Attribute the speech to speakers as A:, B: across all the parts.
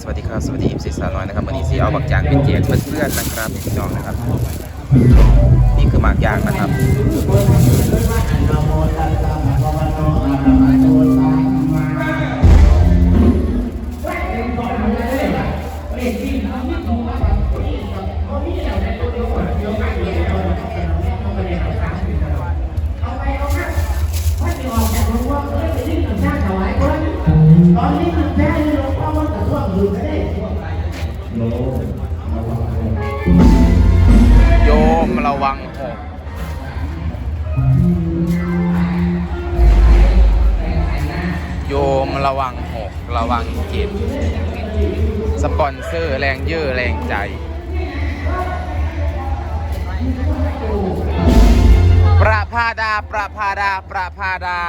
A: สวัสดีครับ สวัสดีอิมซีสาวน้อยนะครับวันนี้ซีเอาบักยางเป็นเจียงเพื่อนๆนะครับพี่น้องนะครับ นี่คือหมากยางนะครับ โยมระวังหกโยมระวังหกระวังจิตสปอนเซอร์แรงเยอะแรงใจ ประพาดาประพาดาประพาดา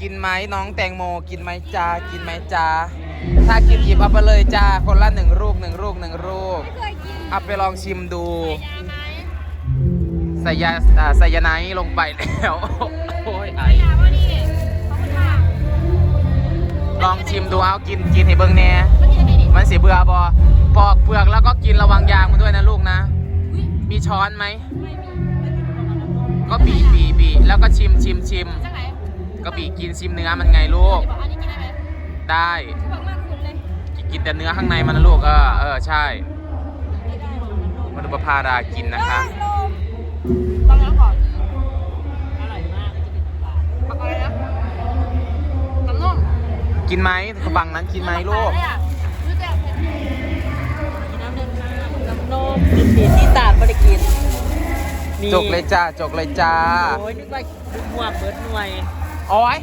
A: กินไหมน้องแตงโม กินไหมจ้ากินไหมจ้า ถ้ากินหยิบเอาไปเลยจ้า คนละหนึ่งลูกหนึ่งลูกหนึ่งลูก
B: เคยกิน
A: เอาไปลองชิมดู
B: ยาไหม
A: ใส่ยาอ่าใส่ยาไนท์ลงไปแล้ว โอ้ยไอ
B: ยาป่ะนี่ขอบคุณค่ะ
A: ลองชิมดูเอากินกินให้เบิ่งแน่
B: มันกินยังไงดิ
A: มันสีเบื่อบ่ปอกเปลือกแล้วก็กินระวังยางมันด้วยนะลูกนะ
B: อุ๊ย
A: มีช้อนไหม
B: ไม่มี
A: ก็บีบีบีแล้วก็ชิมชิมชิม
B: จังไหน
A: ก็บีกินชิมเนื้อมันไงลูก
B: จะบอกอันนี้กินได้ไหม
A: ได้
B: คือบอกมากคุณเลย
A: กินแต่เนื้อข้างในมันนะลูกเออเออใช่มาดูประพาดากินนะคะ
B: ต้องน้ำก่อน อร่อยมากปักอะไรนะน้ำนม
A: กินไหมฝั่งนั้นกินไหมลูก
B: รู้จักเผ็ด
C: น้ำหนึ่งน้ำนมกินสีที่ตาดบริกินนี่
A: จกเลยจ้าจกเลยจ้า
C: โอ้ยนึกว่าห่วงเบิร์ดหน่วย
A: โอ้ย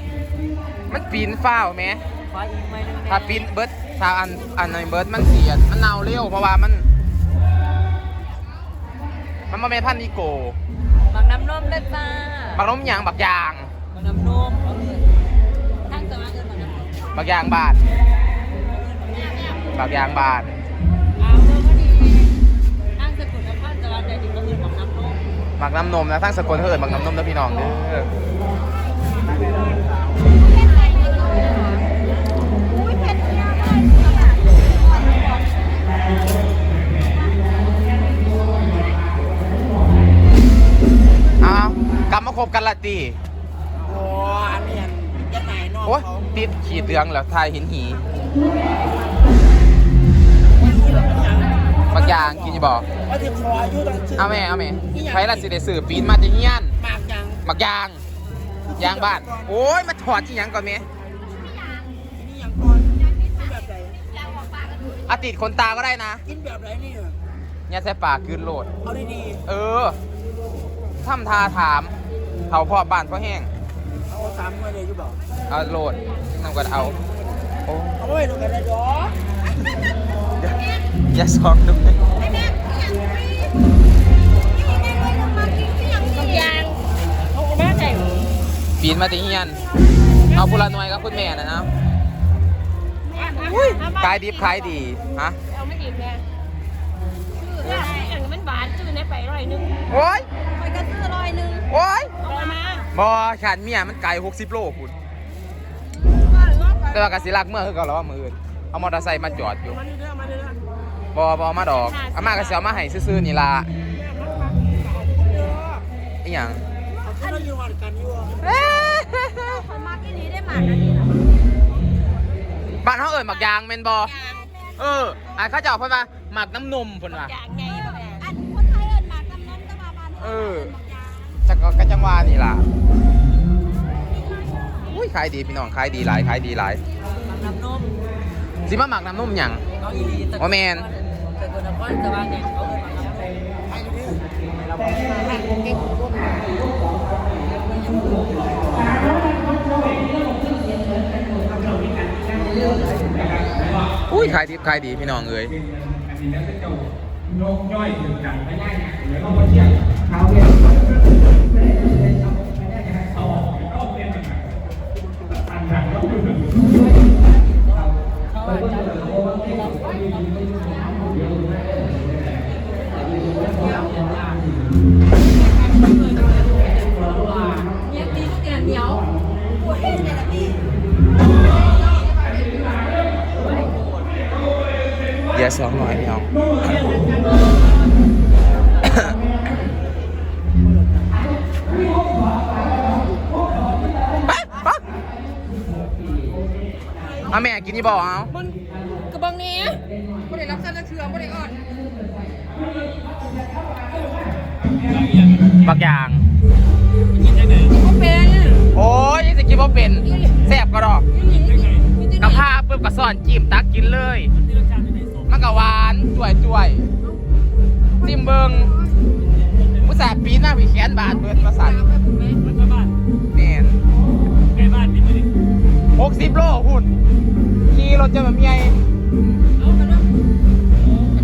A: มันปีนฝ้าวไหม
C: ขออีกไหมนึงแถ้า
A: ปีนเบิร์ดถ้าอันอันในเบิร์ดมันเสียมันเน่าเร็วเพราะว่ามัน มันมาเป็นพันธุ์อีโก
C: บักน้ำนมได้จ้า
A: บักน้มยางบักยาง
C: บักน้ำนมเอาเลยทั้งสมาเกินบักน้ำนม
A: บักยางบาทบักยางบาท
C: เอาเบอร์ก็ดีทั้งสกุลนครสวรรค์แต่ถึงก็คือบักน้ำนม
A: บักน้ำนมนะทั้งสกลเฮิร์ดบักน้ำนมนะพี่น้องเด้อ
B: อุ้
A: กลับมาคบกันละตี
C: โอ้อันนี้จะไหนนม
A: โอ้ยติดขีดเหลืองแล้วทายเห็นหีบักยางกินอยู่บ่
C: ว่าจะขออายุตั้งชื่อ
A: เอาแม่เอาแม่ไผละสิได้สื่อปีนมาจะเฮียน
C: มากยัง
A: บักยางยางบ้าน โอ้ยมาถอดที่ยังก่อนแม่
C: นี่ยังก่อนกินแบบไหน
A: อาติดคนตาก็ได้นะ
C: กินแบบไหนนี่
A: อย่าใส่ปากคืนโหลด
C: เอาดี
A: เออทำทาถาม เผาพ่อบ้านพ่อแห้ง
C: ๆเอาสามเมื่อเลยจะบอก
A: เอาโหลดนำกันเอาโอ้
C: เอาไว้ดูกันเลยดอ
A: อย่าอย่าซองด้วย
B: บางอย่าง
C: เอาแม่ใจ
A: ปีนมาติเฮียน เอาพุละหน่วยกับคุณแม่นะนะขายดีขายดี ฮะ
B: เอาไม่ดีแม่ชื่ออย่างมันหวานชื่อในไปร้อยหนึ่ง
A: โอ้ย
B: ไปก็ซื้อร้อยหนึ่ง
A: โอ้ย
B: เอามา
A: บอขันเมียมันไกล60โลคุณ
B: ว่าหรือว่า
A: แต่ว่ากสิลักเมื่อคือเก่าแล้วว่ามืออื่นเอามอเตอร์ไซค์มาจอดอยู่
C: มาเรื่อยๆมาเรื่อย
A: บอบอมาดอกอาม่ากระเสียวมาให้ซื่อๆนี่ล่ะอีหยัง
C: ๆเอาที่เราอยู่วันกันอยู่
B: คนมากที่นี้ได้หมากนะนี่นะ
A: บ้านเขาเอ่ยหมักยางเมนบอเอออะเขาจะเอาเพิ่นมาหมักน้ำนมเพิ่นว่า
B: อย่างไงแบบอันคนไทยเอิญหมากกำน้ำตะบาบาน
A: เออจั ก็กะจังหวานี่ล่ะอุ้ยขายดีพี่น้องขายดีหลายขายดีหลาย
C: น้ำนม
A: สิมาหมักน้ำนมหยัง
C: เอาอีลี
A: โอแมน
C: แต่ตัวนครสวรรค์เนี่ยเขาเลยมน้ำนมให้ดูดิ
A: อุ้ยขายดีขายดีพี่น้องเอ้ย โยกย่อยถึงกันไม่ได้ไงเดี๋ยวเราไปเทียบเขาเนี่ยไม่ได้ไม่ได้เอไม่ได้จะให้เขาออกเขาออกเป็นแบบอันดับก็คือเขา
C: เขาจะโอ้ไม่ได้ไม่ได้ไม่ได้
A: ยาสองหน่อย กินยี่บ่เอา
B: มันกระบังนี้ไม่ได้รับการจะเชื่อไม่ได้อ่อน
A: บักอย่าง
B: ก็เป็น
A: โอ้ยยังจะกินบ่เป็นแซ่บก็ดอก
B: มีแต่
A: กระพาปุ๊บกระซ่อนจิ้มตักกินเลยมันก็หวานจ่วยจ่วยจิ้มเบิงผู้สาปีนหน้าผีแขนบาดเบิดประสาทเนียนหกสิบโลหุ่น ขี่รถจะแบบใหญ่
B: เอาไปเนาะ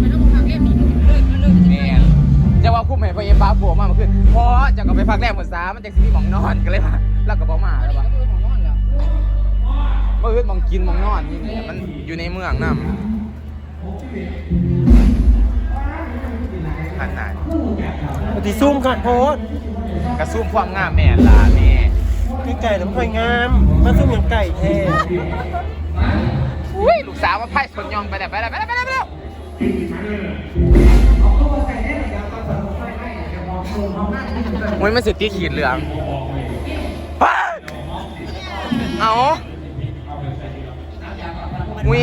B: ไม่ต้องมาพักเล่มนี้เลิกเลิก
A: เนียนจะว่าคุ้มให้พ่อเอ็มบ้าผัวมาเมื่อคืนเพราะจะก็ไปพักแรกหมดสามันจะสิมีหมองนอนกันเลยมาแล้วก็บอกมาแล้วว่า
B: ของนอนแล้ว
A: เมื่อคืนมองกินมองนอนนี่เนี่ยมันอยู่ในเมืองน้ำขนาด
D: ปฏิซุ่มขัดโพส
A: กระซุ่มความงามแม่ลาแม่
D: คือไก่น้ำค่อยงามมาซุ่มอย่างไก่แท้
A: สาวมาไพ่สนยองไปแล้วไปแล้วไปแล้วไปแล้วไปแล้วโอ้ยมันสิตีขีดเหลืองเอาอุ้ย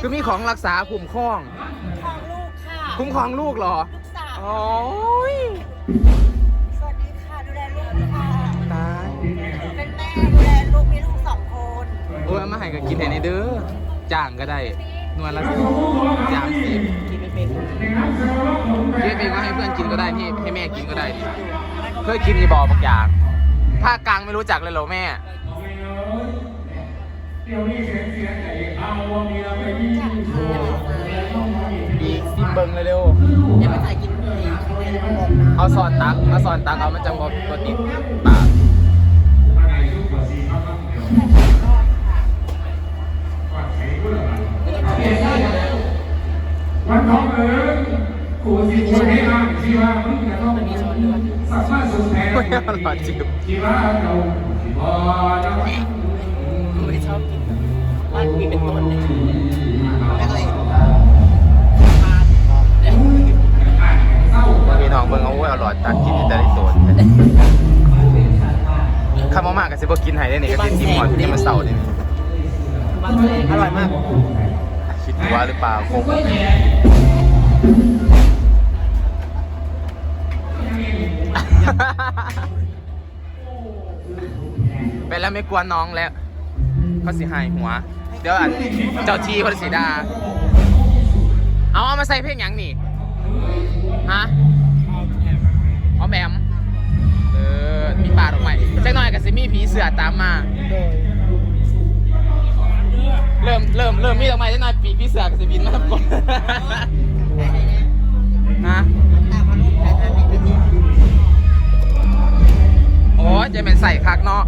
A: คือมีของรักษาคุ้มครอง
C: ของลูกค่ะ
A: คุ้มครองลูกเหรอ
C: สาว
A: โอ้ย
C: สวัสดีค่ะ ดูแลลูกค่ะ
A: ตาย
C: เป็นแม่ดูแลลูกมีลูกสองคน
A: โอ้ยเอามาให้ก็กินให้ในเด้อ จ้างก็ได้หนวดละสามสิบ
C: กินไม่เป็น
A: พี่เป็นก็ให้เพื่อนกินก็ได้พี่ให้แม่กินก็ได้ดิเคยกินยีบอบางอย่างภาคกลางไม่รู้จักเลยเหรอแม่อีกซิมเบิงเลยเร็ว
C: ยังไม่ใส่กินเลยไม่ได้บอกนะ
A: เอาซอนตักเอาซอนตักเอามันจะบดติดปาก
E: ว่ามึงจะต้องสามารถสูญแพ้
A: ไม่อร่อยจริง
E: ที่ว่าเราที่บ่นะ
C: ไม่ชอบกินบ้านมีเป็นต้นเลยไม่เคย
A: ว่าพี่น้องเบิ่งเอาไว้เอาหลอดตักกินแต่ได้โดนข้าวมากกับสิบกินให้ได้นี่ก็สิซิมหมดที่มันเศร้าเนี่ย
C: อร่อยมาก
A: คิดว่าหรือเปล่าคง ไปแล้วไม่กลัวน้องแล้วเขาสิหายหัว เดี๋ยวอันเจ้าทีเขาสิดา เอาเอามาใส่เพลงยังนี่ ฮะเอาแหมมเออ มีป่าดอกไม้จักหน่อยกับสิมี่ผีเสือตามมา เริ่มเริ่มเริ่มมีดอกไม้จักหน่อยปีผีเสือกับสิบินมาทับกนฮะ ยจะเป็นใส่คักเนาะ